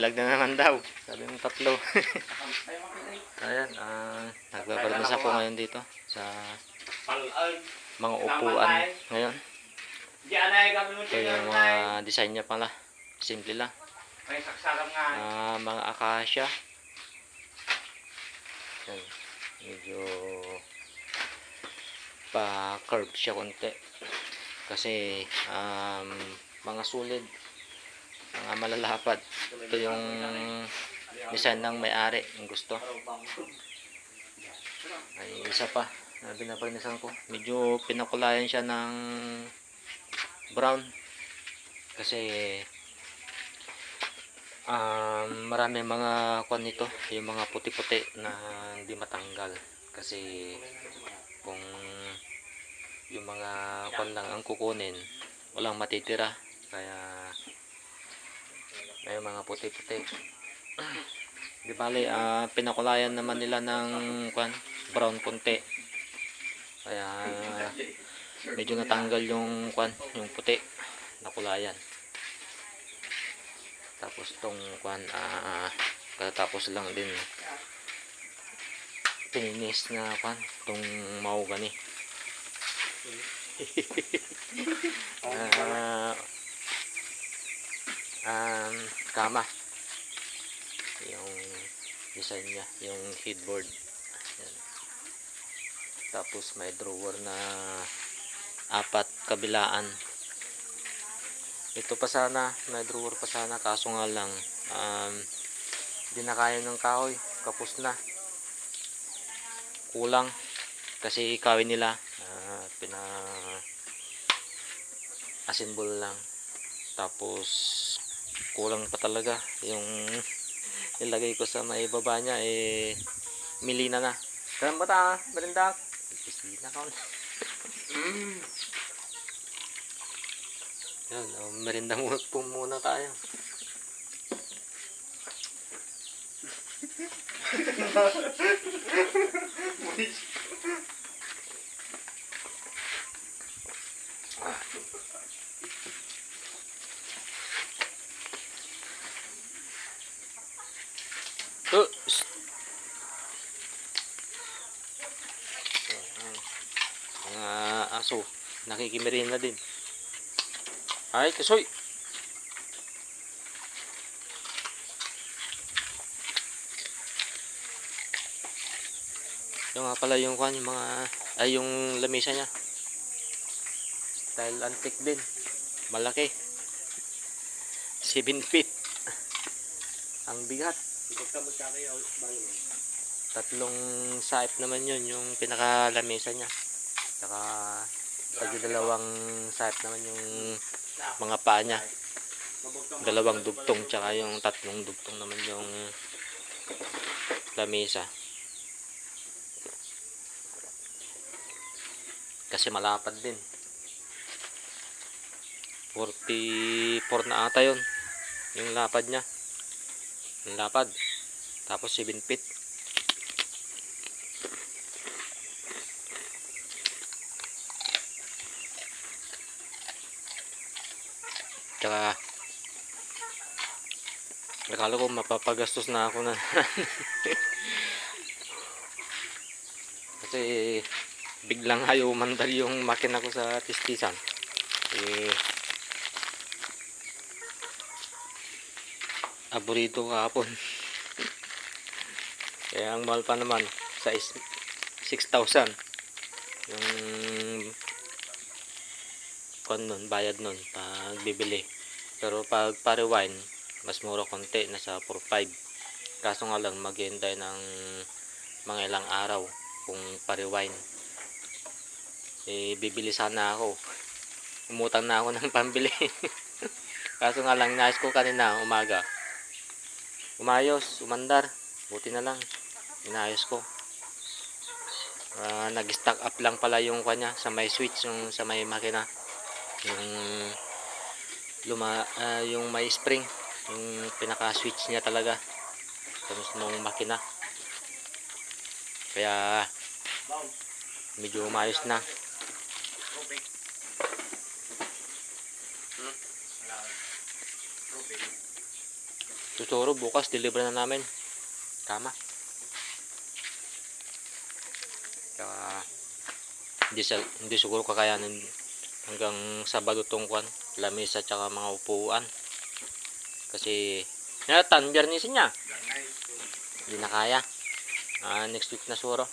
Vlog na naman daw. Sabi ng tatlo. Ayan, ah, nagbabarnas ako ngayon dito sa mga upuan ngayon. Ito yung mga design niya pala. Simple lang. Ah, mga akasya. Yan. Medyo pa-curve siya konti. Kasi um, mga sulid, mga malalapad. Ito yung design ng may-ari, yung gusto. Ay, isa pa na binaparinisan ko. Medyo pinakulayan siya ng brown. Kasi um, marami mga kwan nito, yung mga puti-puti na hindi matanggal. Kasi kung yung mga kwan lang ang kukunin, walang matitira. Kaya may mga puti-puti. Di bali, ah, pinakulayan naman nila ng kwan, brown konti. Kaya medyo natanggal yung kwan, yung puti na kulayan. Tapos tong kwan, ah, katapos lang din finish na kwan, tong mahogany. Ah, kama. Yung design niya, yung headboard. Yan. Tapos may drawer na apat kabilaan. Ito pa sana, may drawer pa sana, kaso nga lang, um, di na kaya ng kahoy, kapos na. Kulang, kasi kawin nila, ah, pina assemble lang. Tapos, kulang pa talaga yung ilagay ko sa may baba niya, eh, milina na. Kaya ba ta, merindak? Pisina ka. Mm. Yan, oh, merinda muna po muna tayo. Oh. Mga aso, nakikimirin na din. Ay, kasoy. Yung nga pala yung kwan, yung mga, ay yung lamisa niya. Style antique din. Malaki. 7 feet. Ang bigat. Tatlong saip naman yun, yung pinaka lamesa niya. Saka, pag dalawang saip naman yung mga paa niya. dalawang dugtong tsaka yung tatlong dugtong naman yung lamesa kasi malapad din 44 na ata yun yung lapad niya yung lapad tapos 7 feet tsaka Akala ko mapapagastos na ako na. Kasi biglang ayaw mandar yung makina ko sa tistisan. Eh, aburito kahapon. Kaya ang mahal pa naman sa is- 6,000. Yung kon nun, bayad nun pag bibili. Pero pag pa-rewind, mas mura konti nasa 4.5 kaso nga lang maghihintay ng mga ilang araw kung pa-rewind eh bibili sana ako umutang na ako ng pambili kaso nga lang nais ko kanina umaga umayos umandar. Buti na lang. Inayos ko. Ah, nag-stock up lang pala yung kanya sa may switch yung sa may makina. Yung luma ah, yung may spring. Yung pinaka switch niya talaga. Tapos nung makina. Kaya medyo umayos na Tuturo bukas, deliver na namin. Tama. Kaya, hindi, sa, hindi siguro kakayanin hanggang Sabado tong kwan. Lamesa tsaka mga upuan. Kasi, natan, biyernes niya. Hindi na kaya. Ah, next week na suro.